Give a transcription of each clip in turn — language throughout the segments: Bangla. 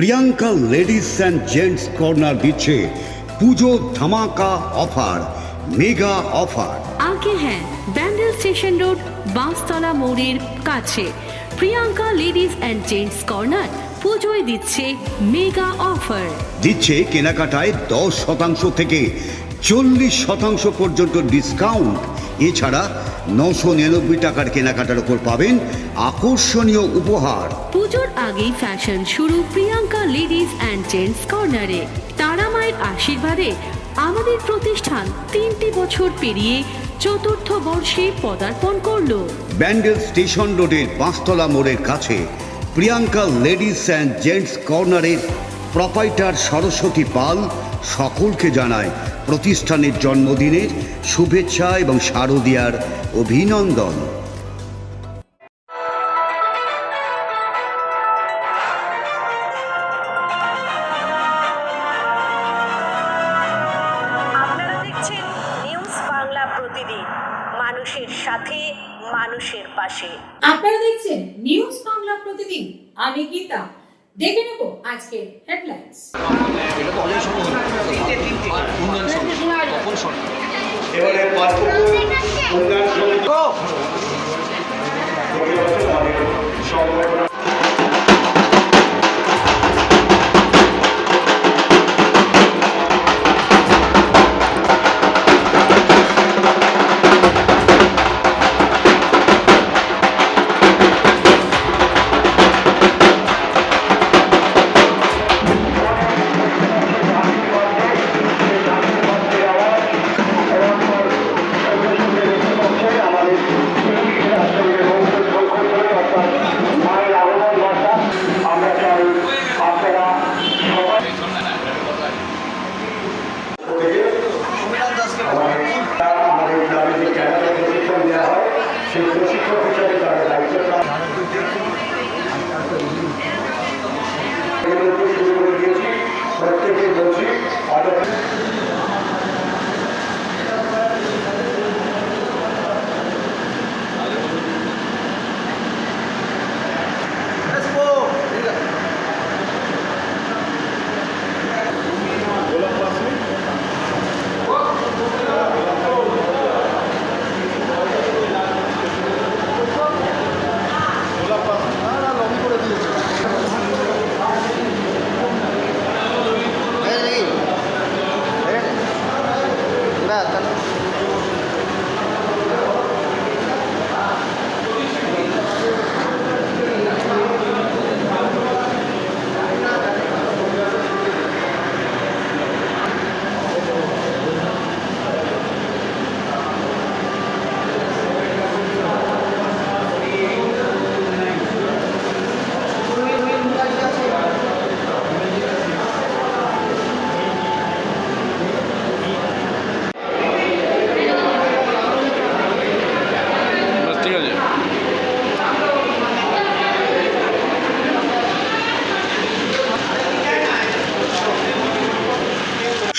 Priyanka ladies and gents corner দিচ্ছে পুজো ধামাকা অফার মেগা অফার। আগে হ্যাঁ ব্যান্ডেল স্টেশন রোড বাঁশতলা মোড়ের কাছে। Priyanka ladies and gents corner পুজোয় দিচ্ছে মেগা অফার। দিচ্ছে কেনাকাটায় দশ শতাংশ থেকে চল্লিশ শতাংশ পর্যন্ত ডিসকাউন্ট এছাড়া নশো নিরানব্বই টাকার কেনাকাটার ওপর পাবেন আকর্ষণীয় উপহার। পুজোর আগেই ফ্যাশন শুরু প্রিয়াঙ্কা লেডিস অ্যান্ড জেন্টস কর্নারে তারা মায়ের আশীর্বাদে আমাদের প্রতিষ্ঠান তিনটি বছর পেরিয়ে চতুর্থ বর্ষে পদার্পণ করল। ব্যান্ডেল স্টেশন রোডের পাঁচতলা মোড়ের কাছে প্রিয়াঙ্কা লেডিস অ্যান্ড জেন্টস কর্নারের প্রপাইটার সরস্বতী পাল সকলকে জানায় প্রতিষ্ঠানের জন্মদিনের শুভেচ্ছা এবং শারদিয়ার অভিনন্দন। আপনারা দেখছেন নিউজ বাংলা প্রতিদিন। মানুষের সাথে মানুষের পাশে। আপনারা দেখছেন নিউজ বাংলা প্রতিদিন। আমি গীতা। দেখে নেব আজকে হেডলাইন্স এবারে উন্নয়ন প্রত্যেকে বলছি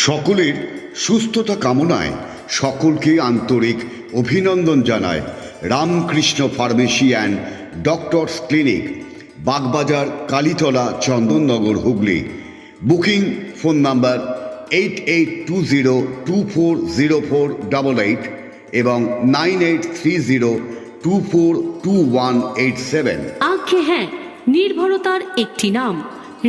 সকলের সুস্থতা কামনায় সকলকে আন্তরিক অভিনন্দন জানায় Ramkrishna pharmacy and doctors clinic, Bagbazar, Kalitala, Chandannagar, Hooghly. Booking phone number eight eight two zero two four zero four double eight এবং nine eight three zero two four two one eight seven. আজ্ঞে হ্যাঁ নির্ভরতার একটি নাম,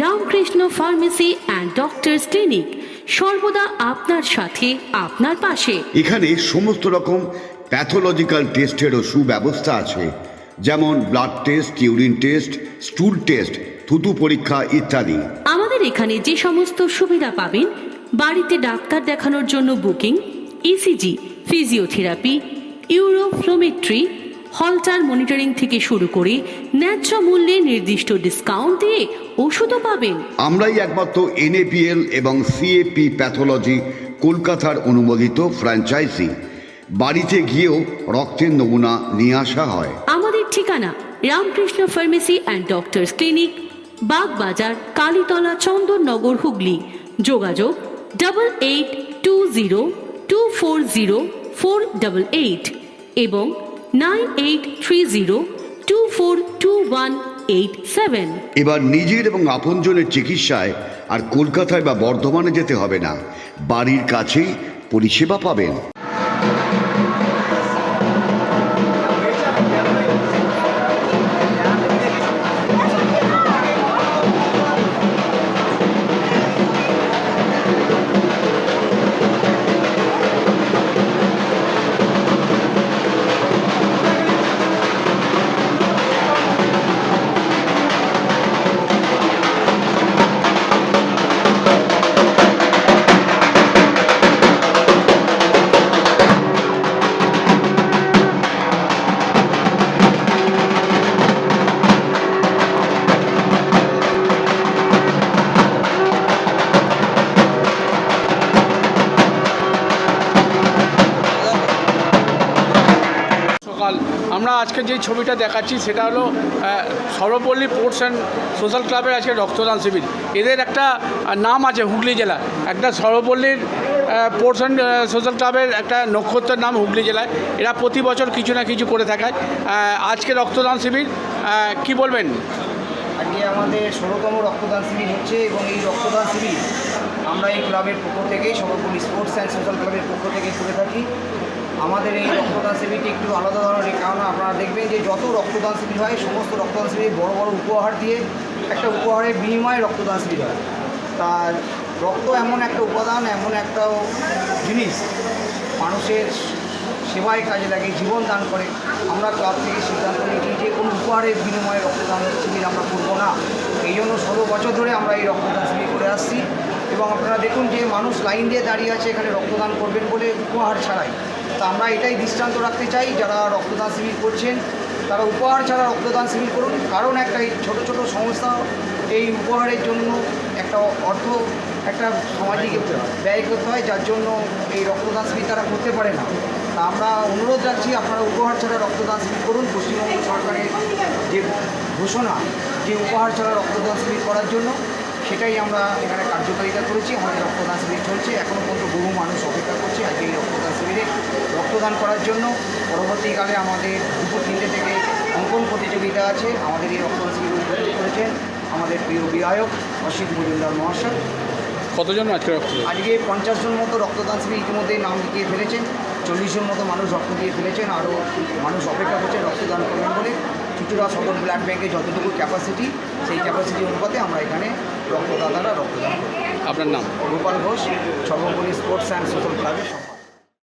Ramkrishna pharmacy and doctors clinic. সর্বদা আপনার সাথে আপনার পাশে। এখানে সমস্ত রকম প্যাথোলজিক্যাল টেস্টেরও সুব্যবস্থা আছে। যেমন blood test urine test stool test থুতু পরীক্ষা ইত্যাদি। আমাদের এখানে যে সমস্ত সুবিধা পাবেন বাড়িতে ডাক্তার দেখানোর জন্য booking ECG physiotherapy uroflowmetry holter monitoring থেকে শুরু করে ন্যায্য মূল্যে নির্দিষ্ট ডিসকাউন্ট দিয়ে ওষুধও পাবেন। আমরাই একমাত্র এনএপিএল এবং সিএপি প্যাথোলজি কলকাতার অনুমোদিত ফ্র্যাঞ্চাইজি। বাড়িতে গিয়েও রক্তের নমুনা নিয়ে আসা হয়। আমাদের ঠিকানা Ramkrishna pharmacy and doctors clinic Bagbazar Kalitala Chandannagar Hooghly. যোগাযোগ double eight two zero two four zero four double eight এবং nine eight three zero two four two one eight seven এবার নিজের এবং আপনজনের চিকিৎসায় আর কলকাতায় বা বর্ধমানে যেতে হবে না। বাড়ির কাছেই পরিষেবা পাবেন। আজকে যে ছবিটা দেখাচ্ছি সেটা হলো সর্বপল্লী স্পোর্টস অ্যান্ড সোশ্যাল ক্লাবের আজকে রক্তদান শিবির। এদের একটা নাম আছে হুগলি জেলা। একটা সর্বপল্লীর স্পোর্টস অ্যান্ড সোশ্যাল ক্লাবের একটা নক্ষত্রের নাম হুগলি জেলায়। এরা প্রতি বছর কিছু না কিছু করে থাকে আজকে রক্তদান শিবির কি বলবেন? আজকে আমাদের ষোলোতম রক্তদান শিবির হচ্ছে এবং এই রক্তদান শিবির আমরা এই ক্লাবের পক্ষ থেকে সর্বপল্লী স্পোর্টস অ্যান্ড সোশ্যাল ক্লাবের পক্ষ থেকে করে থাকি। আমাদের এই রক্তদান শিবিরটি একটু আলাদা ধরনের কারণ আপনারা দেখবেন যে যত রক্তদান শিবির হয়, সমস্ত রক্তদান শিবির বড় বড় উপহার দিয়ে একটা উপহারের বিনিময়ে রক্তদান শিবির হয়। তার রক্ত এমন একটা উপাদান, এমন একটা জিনিস, মানুষের সেবায় কাজে লাগে, জীবন দান করে। আমরা ক্লাব থেকে সিদ্ধান্ত নিয়েছি যে কোনো উপহারের বিনিময়ে রক্তদান শিবির আমরা করব না। এই জন্য ষোলো বছর ধরে আমরা এই রক্তদান শিবির করে আসছি এবং আপনারা দেখুন যে মানুষ লাইন দিয়ে দাঁড়িয়ে আছে, এখানে রক্তদান করবেন বলে উপহার ছাড়াই। তা আমরা এটাই দৃষ্টান্ত রাখতে চাই, যারা রক্তদান শিবির করছেন, তারা উপহার ছাড়া রক্তদান শিবির করুন। কারণ একটা এই ছোটো ছোটো সংস্থা এই উপহারের জন্য একটা অর্থ, একটা সামাজিক ব্যয় করতে হয়। যার জন্য এই রক্তদান শিবির তারা করতে পারে না। আমরা অনুরোধ রাখছি আপনারা উপহার ছাড়া রক্তদান শিবির করুন। পশ্চিমবঙ্গ সরকারের যে ঘোষণা যে উপহার ছাড়া রক্তদান শিবির করার জন্য সেটাই আমরা এখানে কার্যকারিতা করেছি। আমাদের রক্তদান শিবির চলছে। এখনও পর্যন্ত বহু মানুষ অপেক্ষা করছে আজকে এই রক্তদান শিবিরে রক্তদান করার জন্য। পরবর্তীকালে আমাদের দুপুর তিনটে থেকে অঙ্কন প্রতিযোগিতা আছে। আমাদের এই রক্তদান শিবির উদ্বোধন করেছেন আমাদের প্রিয় বিধায়ক অসিত মজুমদার মহাশয়। কতজন আজকে আজকে পঞ্চাশ জন মতো রক্তদান শিবির ইতিমধ্যেই নাম লিখিয়ে ফেলেছেন। চল্লিশ জন মতো মানুষ রক্ত দিয়ে ফেলেছেন আরও মানুষ অপেক্ষা করছে রক্তদান করবেন বলে চুচুড়া সদর ব্লাড ব্যাঙ্কে যতটুকু ক্যাপাসিটি সেই ক্যাপাসিটি অনুপাতে আমরা এখানে রক্তদাতারা রক্তদান করি আপনার নাম Gopal Ghosh Sarbapalli sports and social ক্লাবের।